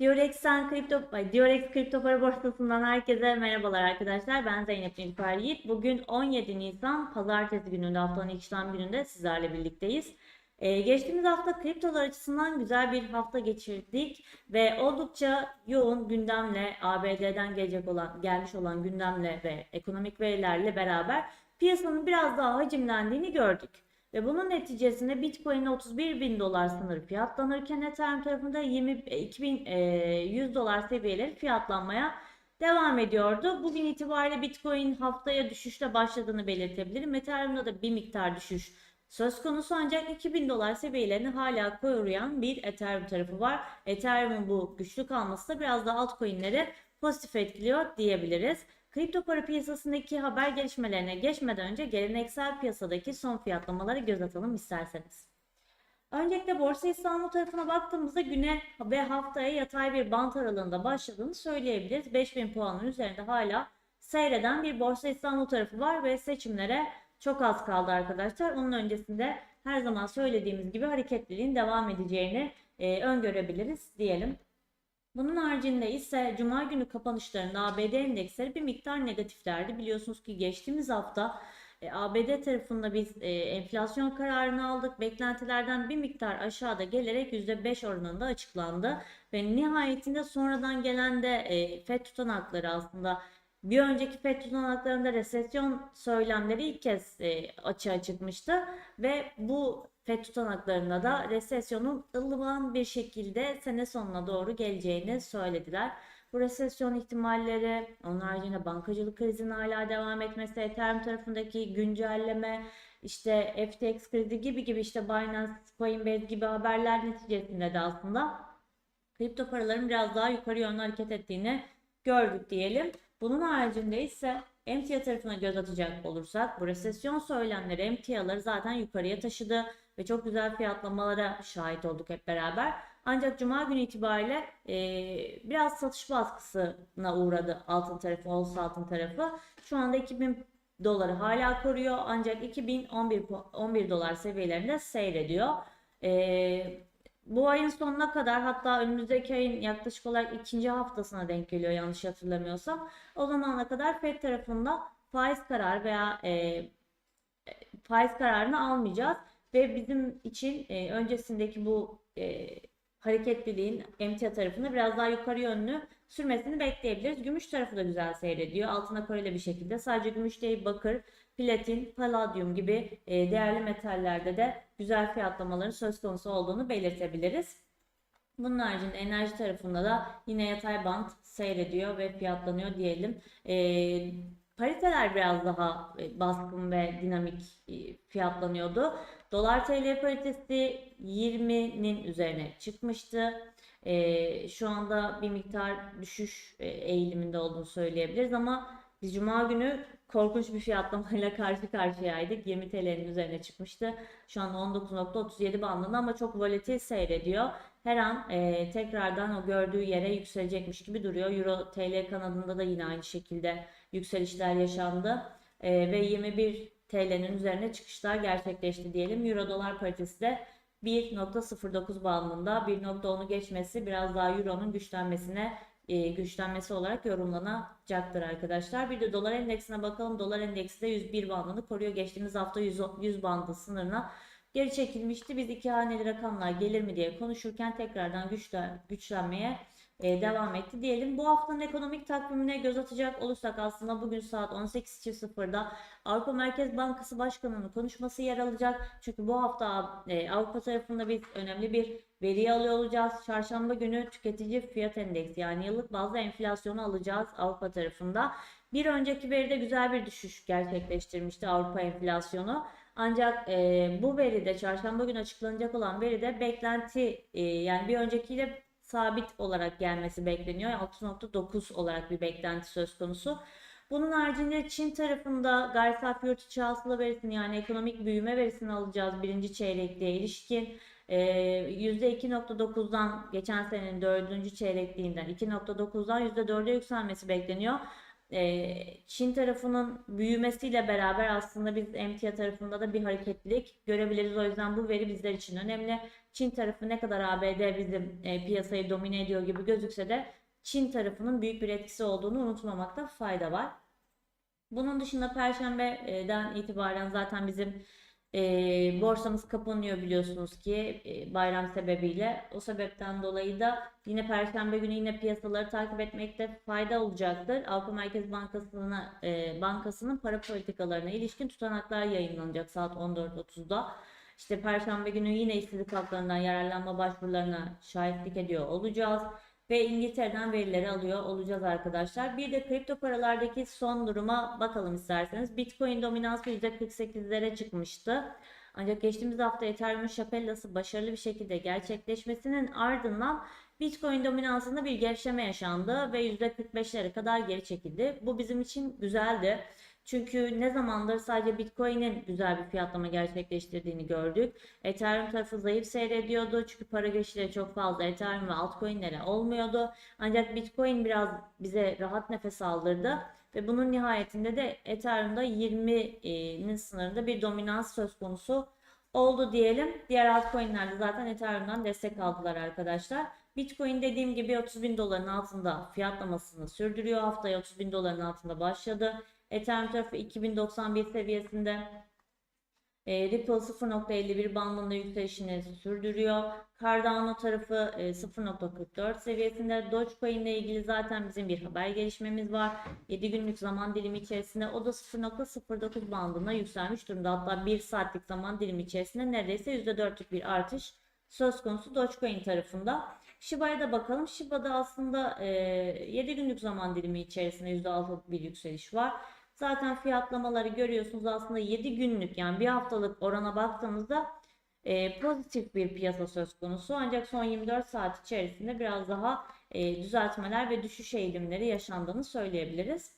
Diorex'ten kripto, Diorex kripto para borsasından herkese merhabalar arkadaşlar. Ben Zeynep Nilüfer Yiğit. Bugün 17 Nisan Pazartesi gününde haftanın işlem gününde sizlerle birlikteyiz. Ee, geçtiğimiz hafta kriptolar açısından güzel bir hafta geçirdik ve oldukça yoğun gündemle ABD'den gelecek olan gelmiş olan gündemle ve ekonomik verilerle beraber piyasanın biraz daha hacimlendiğini gördük. Ve bunun neticesinde Bitcoin 31 bin dolar sınırı fiyatlanırken Ethereum tarafında 22.100 dolar seviyeleri fiyatlanmaya devam ediyordu. Bugün itibariyle Bitcoin haftaya düşüşle başladığını belirtebilirim. Ethereum'da da bir miktar düşüş söz konusu ancak 2000 dolar seviyelerini hala koruyan bir Ethereum tarafı var. Ethereum'un bu güçlü kalması da biraz da altcoin'leri pozitif etkiliyor diyebiliriz. Kripto para piyasasındaki haber gelişmelerine geçmeden önce geleneksel piyasadaki son fiyatlamaları göz atalım isterseniz. Öncelikle Borsa İstanbul tarafına baktığımızda güne ve haftaya yatay bir bant aralığında başladığını söyleyebiliriz. 5000 puanın üzerinde hala seyreden bir Borsa İstanbul tarafı var ve seçimlere çok az kaldı arkadaşlar. Onun öncesinde her zaman söylediğimiz gibi hareketliliğin devam edeceğini e, öngörebiliriz diyelim. Bunun haricinde ise Cuma günü kapanışlarında ABD endeksleri bir miktar negatiflerdi. Biliyorsunuz ki geçtiğimiz hafta e, ABD tarafında biz e, enflasyon kararını aldık. Beklentilerden bir miktar aşağıda gelerek %5 oranında açıklandı. Ve nihayetinde sonradan gelen de e, FED tutanakları aslında bir önceki FED tutanaklarında resesyon söylemleri ilk kez e, açığa çıkmıştı ve bu FED tutanaklarında da resesyonun ılıman bir şekilde sene sonuna doğru geleceğini söylediler. Bu resesyon ihtimalleri, onun haricinde bankacılık krizinin hala devam etmesi, Ethereum tarafındaki güncelleme, işte FTX krizi gibi gibi işte Binance, Coinbase gibi haberler neticesinde de aslında kripto paraların biraz daha yukarı yönlü hareket ettiğini gördük diyelim. Bunun haricinde ise emtia tarafına göz atacak olursak bu resesyon söylemleri emtiaları zaten yukarıya taşıdı ve çok güzel fiyatlamalara şahit olduk hep beraber. Ancak cuma günü itibariyle e, biraz satış baskısına uğradı altın tarafı, ons altın tarafı. Şu anda 2000 doları hala koruyor ancak 2011 11 dolar seviyelerinde seyrediyor. E, bu ayın sonuna kadar hatta önümüzdeki ayın yaklaşık olarak ikinci haftasına denk geliyor yanlış hatırlamıyorsam. O zamana kadar FED tarafında faiz kararı veya e, faiz kararını almayacağız ve bizim için e, öncesindeki bu e, hareketliliğin emtia tarafında biraz daha yukarı yönlü sürmesini bekleyebiliriz. Gümüş tarafı da güzel seyrediyor. Altına koreli bir şekilde. Sadece gümüş değil bakır, platin, paladyum gibi e, değerli metallerde de güzel fiyatlamaların söz konusu olduğunu belirtebiliriz. Bunun haricinde enerji tarafında da yine yatay bant seyrediyor ve fiyatlanıyor diyelim. E, pariteler biraz daha e, baskın ve dinamik e, fiyatlanıyordu. Dolar TL paritesi 20'nin üzerine çıkmıştı. E, şu anda bir miktar düşüş eğiliminde olduğunu söyleyebiliriz ama biz Cuma günü korkunç bir fiyatlamayla karşı karşıyaydık. 20 TL'nin üzerine çıkmıştı. Şu an 19.37 bandında ama çok volatil seyrediyor. Her an e, tekrardan o gördüğü yere yükselecekmiş gibi duruyor. Euro TL kanadında da yine aynı şekilde yükselişler yaşandı. E, ve 21 TL'nin üzerine çıkışlar gerçekleşti diyelim. Euro dolar paritesi de 1.09 bandında 1.10'u geçmesi biraz daha Euro'nun güçlenmesine e, güçlenmesi olarak yorumlanacaktır arkadaşlar. Bir de dolar endeksine bakalım. Dolar endeksi de 101 bandını koruyor. Geçtiğimiz hafta 100, 100 bandı sınırına geri çekilmişti. Biz iki haneli rakamlar gelir mi diye konuşurken tekrardan güçlen, güçlenmeye e, devam etti diyelim. Bu haftanın ekonomik takvimine göz atacak olursak aslında bugün saat 18.00'da Avrupa Merkez Bankası Başkanı'nın konuşması yer alacak. Çünkü bu hafta e, Avrupa tarafında biz önemli bir veri alıyor olacağız. Çarşamba günü tüketici fiyat endeksi yani yıllık bazda enflasyonu alacağız Avrupa tarafında. Bir önceki veride güzel bir düşüş gerçekleştirmişti Avrupa enflasyonu. Ancak e, bu veride çarşamba günü açıklanacak olan veride beklenti e, yani bir öncekiyle sabit olarak gelmesi bekleniyor. 6.9 olarak bir beklenti söz konusu. Bunun haricinde Çin tarafında gayri safi yurt içi hasıla verisini yani ekonomik büyüme verisini alacağız birinci çeyrekliğe ilişkin. Ee, %2.9'dan geçen senenin dördüncü çeyrekliğinden 2.9'dan %4'e yükselmesi bekleniyor. Ee, Çin tarafının büyümesiyle beraber aslında biz emtia tarafında da bir hareketlilik görebiliriz. O yüzden bu veri bizler için önemli. Çin tarafı ne kadar ABD bizim e, piyasayı domine ediyor gibi gözükse de Çin tarafının büyük bir etkisi olduğunu unutmamakta fayda var. Bunun dışında Perşembe'den itibaren zaten bizim e, borsamız kapanıyor biliyorsunuz ki e, bayram sebebiyle. O sebepten dolayı da yine Perşembe günü yine piyasaları takip etmekte fayda olacaktır. Avrupa Merkez Bankası'na e, bankasının para politikalarına ilişkin tutanaklar yayınlanacak saat 14.30'da. İşte Perşembe günü yine işsizlik haklarından yararlanma başvurularına şahitlik ediyor olacağız ve İngiltere'den verileri alıyor olacağız arkadaşlar. Bir de kripto paralardaki son duruma bakalım isterseniz. Bitcoin dominansı %48'lere çıkmıştı. Ancak geçtiğimiz hafta Ethereum'un şapellası başarılı bir şekilde gerçekleşmesinin ardından Bitcoin dominansında bir gevşeme yaşandı ve %45'lere kadar geri çekildi. Bu bizim için güzeldi. Çünkü ne zamandır sadece Bitcoin'in güzel bir fiyatlama gerçekleştirdiğini gördük. Ethereum tarafı zayıf seyrediyordu. Çünkü para geçişleri çok fazla Ethereum ve altcoin'lere olmuyordu. Ancak Bitcoin biraz bize rahat nefes aldırdı. Ve bunun nihayetinde de Ethereum'da 20'nin sınırında bir dominans söz konusu oldu diyelim. Diğer altcoin'lerde zaten Ethereum'dan destek aldılar arkadaşlar. Bitcoin dediğim gibi 30 bin doların altında fiyatlamasını sürdürüyor. Haftaya 30 bin doların altında başladı. Ethereum tarafı 2091 seviyesinde. E, Ripple 0.51 bandında yükselişini sürdürüyor. Cardano tarafı e, 0.44 seviyesinde. Dogecoin ile ilgili zaten bizim bir haber gelişmemiz var. 7 günlük zaman dilimi içerisinde o da 0.09 bandına yükselmiş durumda. Hatta 1 saatlik zaman dilimi içerisinde neredeyse %4'lük bir artış söz konusu Dogecoin tarafında. Shiba'ya da bakalım. Shiba'da aslında e, 7 günlük zaman dilimi içerisinde %6'lık bir yükseliş var. Zaten fiyatlamaları görüyorsunuz aslında 7 günlük yani bir haftalık orana baktığımızda e, pozitif bir piyasa söz konusu. Ancak son 24 saat içerisinde biraz daha e, düzeltmeler ve düşüş eğilimleri yaşandığını söyleyebiliriz.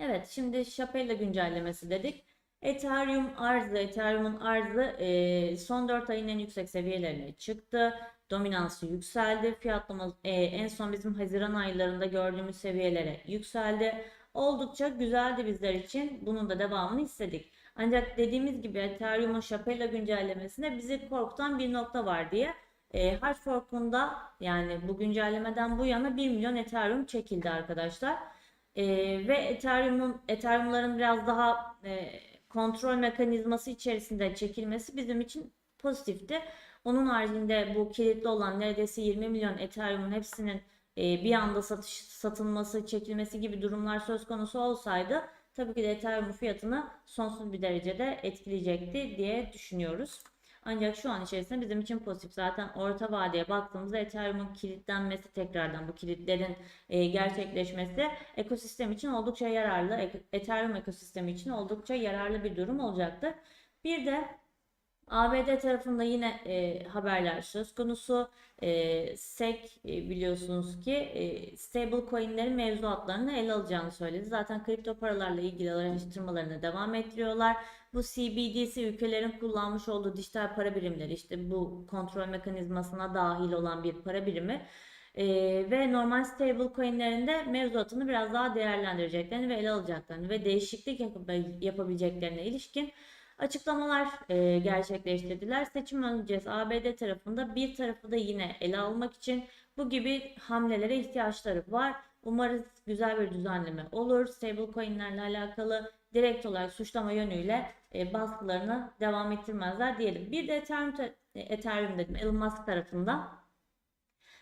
Evet şimdi Şapella güncellemesi dedik. Ethereum arzı, Ethereum'un arzı e, son 4 ayın en yüksek seviyelerine çıktı. Dominansı yükseldi. Fiyatlama e, en son bizim Haziran aylarında gördüğümüz seviyelere yükseldi. Oldukça güzeldi bizler için. Bunun da devamını istedik. Ancak dediğimiz gibi Ethereum'un Shapella güncellemesinde bizi korkutan bir nokta var diye. E, hard fork'unda yani bu güncellemeden bu yana 1 milyon Ethereum çekildi arkadaşlar. E, ve Ethereum'un Ethereum'ların biraz daha e, kontrol mekanizması içerisinde çekilmesi bizim için pozitifti. Onun haricinde bu kilitli olan neredeyse 20 milyon Ethereum'un hepsinin e, bir anda satış satılması, çekilmesi gibi durumlar söz konusu olsaydı tabii ki de Ethereum fiyatını sonsuz bir derecede etkileyecekti diye düşünüyoruz. Ancak şu an içerisinde bizim için pozitif. Zaten orta vadeye baktığımızda Ethereum'un kilitlenmesi tekrardan bu kilitlerin e, gerçekleşmesi ekosistem için oldukça yararlı. Ethereum ekosistemi için oldukça yararlı bir durum olacaktır. Bir de ABD tarafında yine e, haberler söz konusu. E, SEC e, biliyorsunuz ki e, stable coinlerin mevzuatlarını ele alacağını söyledi. Zaten kripto paralarla ilgili araştırmalarını devam ettiriyorlar. Bu CBDC ülkelerin kullanmış olduğu dijital para birimleri işte bu kontrol mekanizmasına dahil olan bir para birimi. E, ve normal stable coinlerinde mevzuatını biraz daha değerlendireceklerini ve ele alacaklarını ve değişiklik yap- yapabileceklerine ilişkin açıklamalar e, gerçekleştirdiler. Seçim öncesi ABD tarafında bir tarafı da yine ele almak için bu gibi hamlelere ihtiyaçları var. Umarız güzel bir düzenleme olur. Stablecoin'lerle alakalı direkt olarak suçlama yönüyle e, baskılarını devam ettirmezler diyelim. Bir de Ethereum, Ethereum dedim Elon Musk tarafında.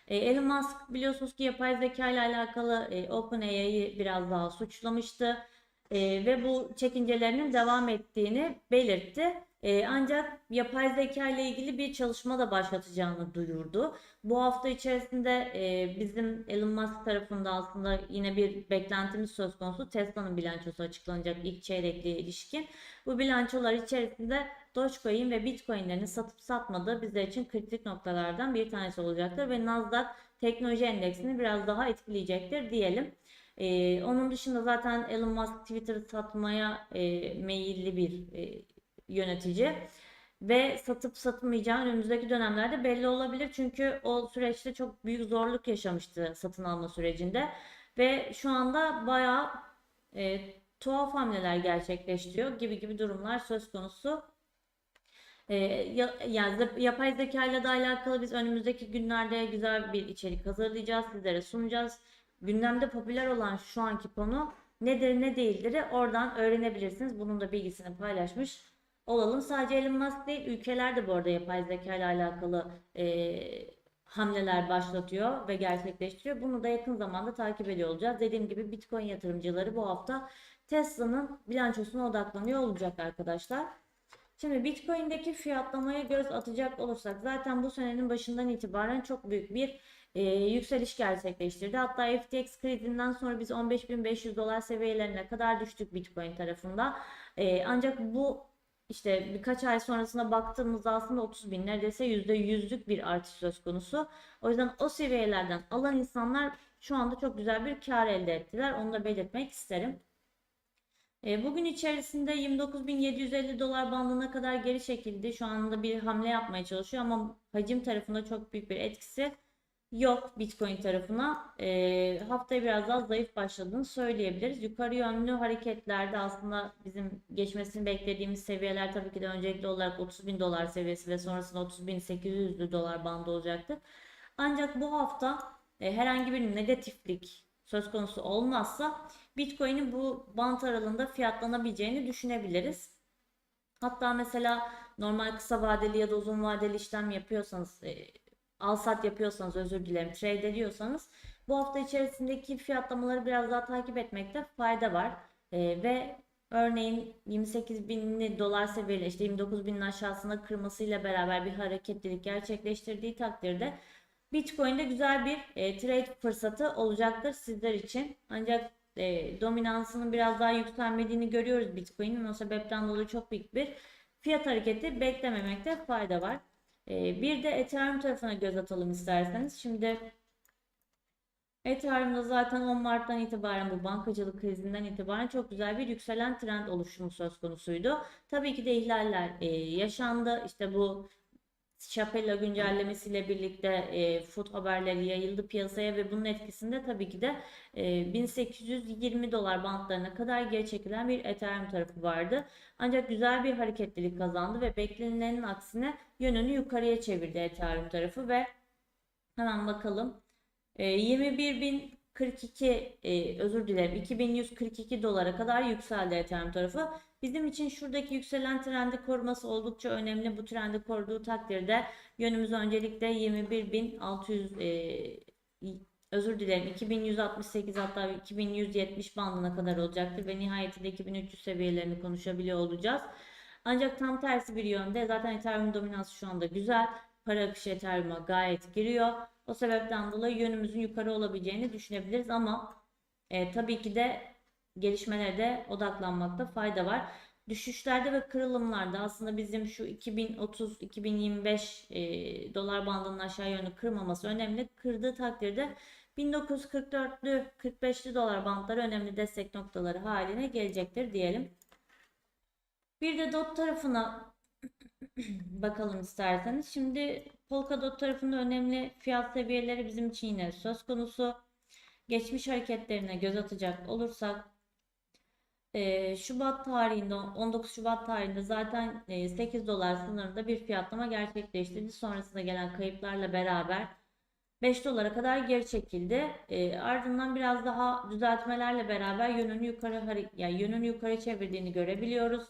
E, Elon Musk biliyorsunuz ki yapay zeka ile alakalı e, OpenAI'yi biraz daha suçlamıştı. E, ve bu çekincelerinin devam ettiğini belirtti. E, ancak yapay zeka ile ilgili bir çalışma da başlatacağını duyurdu. Bu hafta içerisinde e, bizim Elon Musk tarafında aslında yine bir beklentimiz söz konusu. Tesla'nın bilançosu açıklanacak ilk çeyrekliğe ilişkin. Bu bilançolar içerisinde Dogecoin ve Bitcoin'lerin satıp satmadığı bizler için kritik noktalardan bir tanesi olacaktır ve Nasdaq teknoloji endeksini biraz daha etkileyecektir diyelim. Ee, onun dışında zaten Elon Musk Twitter'ı satmaya e, meyilli bir e, yönetici ve satıp satmayacağı önümüzdeki dönemlerde belli olabilir. Çünkü o süreçte çok büyük zorluk yaşamıştı satın alma sürecinde ve şu anda bayağı e, tuhaf hamleler gerçekleştiriyor gibi gibi durumlar söz konusu. Ee, ya, yani yapay zeka ile de alakalı biz önümüzdeki günlerde güzel bir içerik hazırlayacağız, sizlere sunacağız. Gündemde popüler olan şu anki konu nedir ne değildir oradan öğrenebilirsiniz. Bunun da bilgisini paylaşmış olalım. Sadece Elon Musk değil, ülkeler de bu arada yapay zeka ile alakalı e, hamleler başlatıyor ve gerçekleştiriyor. Bunu da yakın zamanda takip ediyor olacağız. Dediğim gibi Bitcoin yatırımcıları bu hafta Tesla'nın bilançosuna odaklanıyor olacak arkadaşlar. Şimdi Bitcoin'deki fiyatlamaya göz atacak olursak zaten bu senenin başından itibaren çok büyük bir e, yükseliş gerçekleştirdi. Hatta FTX krizinden sonra biz 15.500 dolar seviyelerine kadar düştük Bitcoin tarafında. E, ancak bu işte birkaç ay sonrasına baktığımızda aslında 30 bin neredeyse %100'lük bir artış söz konusu. O yüzden o seviyelerden alan insanlar şu anda çok güzel bir kar elde ettiler. Onu da belirtmek isterim. E, Bugün içerisinde 29.750 dolar bandına kadar geri çekildi. Şu anda bir hamle yapmaya çalışıyor ama hacim tarafında çok büyük bir etkisi yok Bitcoin tarafına. E, haftaya biraz daha zayıf başladığını söyleyebiliriz. Yukarı yönlü hareketlerde aslında bizim geçmesini beklediğimiz seviyeler tabii ki de öncelikli olarak 30.000 dolar seviyesi ve sonrasında 30.800 dolar bandı olacaktır. Ancak bu hafta e, herhangi bir negatiflik söz konusu olmazsa Bitcoin'in bu bant aralığında fiyatlanabileceğini düşünebiliriz. Hatta mesela normal kısa vadeli ya da uzun vadeli işlem yapıyorsanız, e, al sat yapıyorsanız özür dilerim, trade ediyorsanız bu hafta içerisindeki fiyatlamaları biraz daha takip etmekte fayda var. E, ve örneğin 28 binli dolar seviyeyle işte 29 binin aşağısına kırmasıyla beraber bir hareketlilik gerçekleştirdiği takdirde Bitcoin'de güzel bir e, trade fırsatı olacaktır sizler için. Ancak e, dominansının biraz daha yükselmediğini görüyoruz Bitcoin'in. O sebepten dolayı çok büyük bir fiyat hareketi beklememekte fayda var. E, bir de Ethereum tarafına göz atalım isterseniz. Şimdi Ethereum'da zaten 10 Mart'tan itibaren bu bankacılık krizinden itibaren çok güzel bir yükselen trend oluşumu söz konusuydu. Tabii ki de ihlaller e, yaşandı. İşte bu Şapella güncellemesiyle birlikte e, food haberleri yayıldı piyasaya ve bunun etkisinde tabii ki de e, 1820 dolar bantlarına kadar geri çekilen bir Ethereum tarafı vardı. Ancak güzel bir hareketlilik kazandı ve beklenilenin aksine yönünü yukarıya çevirdi Ethereum tarafı ve hemen bakalım. E, 21.042 e, özür dilerim 2142 dolara kadar yükseldi Ethereum tarafı. Bizim için şuradaki yükselen trendi koruması oldukça önemli. Bu trendi koruduğu takdirde yönümüz öncelikle 21.600 e, özür dilerim 2168 hatta 2170 bandına kadar olacaktır ve nihayetinde 2300 seviyelerini konuşabiliyor olacağız. Ancak tam tersi bir yönde zaten Ethereum dominansı şu anda güzel. Para akışı Ethereum'a gayet giriyor. O sebepten dolayı yönümüzün yukarı olabileceğini düşünebiliriz ama e, tabii ki de gelişmelere de odaklanmakta fayda var. Düşüşlerde ve kırılımlarda aslında bizim şu 2030-2025 e, dolar bandının aşağı yönlü kırmaması önemli. Kırdığı takdirde 1944'lü 45'li dolar bandları önemli destek noktaları haline gelecektir diyelim. Bir de DOT tarafına bakalım isterseniz. Şimdi Polkadot tarafında önemli fiyat seviyeleri bizim için yine söz konusu. Geçmiş hareketlerine göz atacak olursak e, Şubat tarihinde 19 Şubat tarihinde zaten e, 8 dolar sınırında bir fiyatlama gerçekleştirdi. Sonrasında gelen kayıplarla beraber 5 dolara kadar geri çekildi. E, ardından biraz daha düzeltmelerle beraber yönünü yukarı yani yönünü yukarı çevirdiğini görebiliyoruz.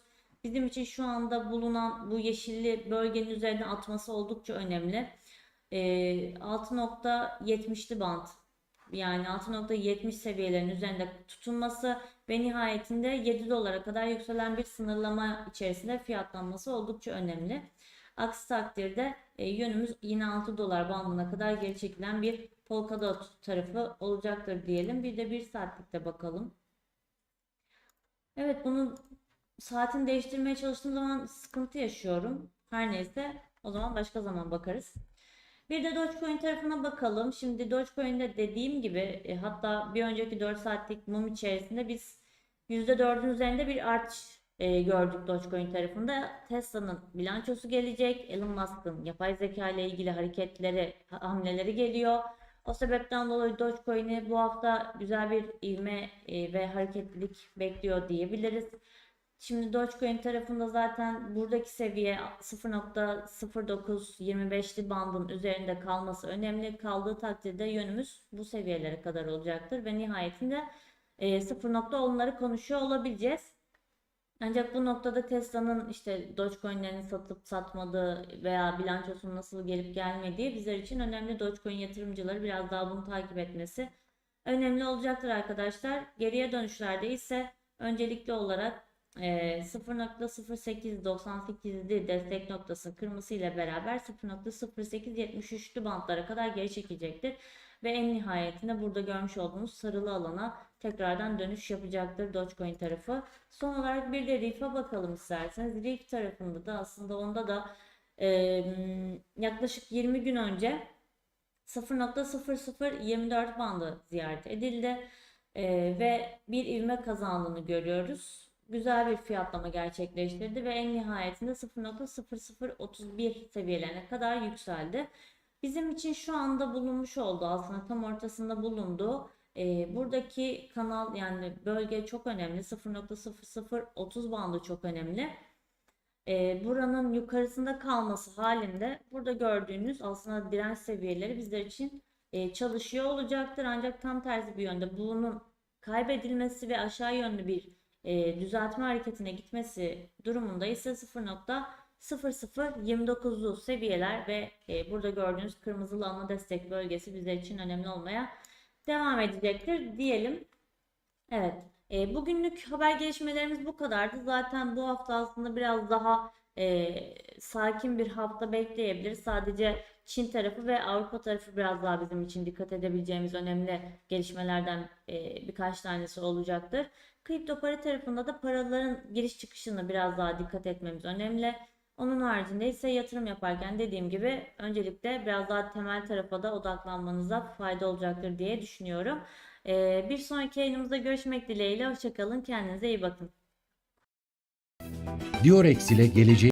Bizim için şu anda bulunan bu yeşilli bölgenin üzerine atması oldukça önemli. E, 6.70'li band yani 6.70 seviyelerinin üzerinde tutunması ve nihayetinde 7 dolara kadar yükselen bir sınırlama içerisinde fiyatlanması oldukça önemli. Aksi takdirde e, yönümüz yine 6 dolar bandına kadar geri çekilen bir Polkadot tarafı olacaktır diyelim. Bir de 1 saatlikte bakalım. Evet bunu saatini değiştirmeye çalıştığım zaman sıkıntı yaşıyorum. Her neyse o zaman başka zaman bakarız. Bir de Dogecoin tarafına bakalım. Şimdi Dogecoin'de dediğim gibi e, hatta bir önceki 4 saatlik mum içerisinde biz %4'ün üzerinde bir artış e, gördük Dogecoin tarafında. Tesla'nın bilançosu gelecek. Elon Musk'ın yapay zeka ile ilgili hareketleri, ha- hamleleri geliyor. O sebepten dolayı Dogecoin'i bu hafta güzel bir ivme e, ve hareketlilik bekliyor diyebiliriz. Şimdi Dogecoin tarafında zaten buradaki seviye 0.0925'li bandın üzerinde kalması önemli. Kaldığı takdirde yönümüz bu seviyelere kadar olacaktır ve nihayetinde e, 0.10'ları konuşuyor olabileceğiz. Ancak bu noktada Tesla'nın işte Dogecoin'lerini satıp satmadığı veya bilançosunun nasıl gelip gelmediği bizler için önemli. Dogecoin yatırımcıları biraz daha bunu takip etmesi önemli olacaktır arkadaşlar. Geriye dönüşlerde ise öncelikli olarak e, 0.0898'li destek noktası kırmızı ile beraber 0.0873'lü bantlara kadar geri çekecektir. Ve en nihayetinde burada görmüş olduğunuz sarılı alana tekrardan dönüş yapacaktır Dogecoin tarafı. Son olarak bir de Reef'e bakalım isterseniz. Reef tarafında da aslında onda da e, yaklaşık 20 gün önce 0.0024 bandı ziyaret edildi E, ve bir ivme kazandığını görüyoruz. Güzel bir fiyatlama gerçekleştirdi ve en nihayetinde 0.0031 seviyelerine kadar yükseldi. Bizim için şu anda bulunmuş olduğu aslında tam ortasında bulunduğu e, buradaki kanal yani bölge çok önemli. 0.0030 bandı çok önemli. E, buranın yukarısında kalması halinde burada gördüğünüz aslında direnç seviyeleri bizler için e, çalışıyor olacaktır. Ancak tam tersi bir yönde bunun kaybedilmesi ve aşağı yönlü bir e, düzeltme hareketine gitmesi durumunda ise 0.0029'lu seviyeler ve e, burada gördüğünüz kırmızılı ana destek bölgesi bizler için önemli olmaya devam edecektir diyelim. Evet. E, bugünlük haber gelişmelerimiz bu kadardı. Zaten bu hafta aslında biraz daha e, sakin bir hafta bekleyebiliriz. Sadece Çin tarafı ve Avrupa tarafı biraz daha bizim için dikkat edebileceğimiz önemli gelişmelerden e, birkaç tanesi olacaktır. Kripto para tarafında da paraların giriş çıkışına biraz daha dikkat etmemiz önemli. Onun haricinde ise yatırım yaparken dediğim gibi öncelikle biraz daha temel tarafa da odaklanmanıza fayda olacaktır diye düşünüyorum. Ee, bir sonraki yayınımızda görüşmek dileğiyle. Hoşçakalın. Kendinize iyi bakın. Diorex ile geleceğin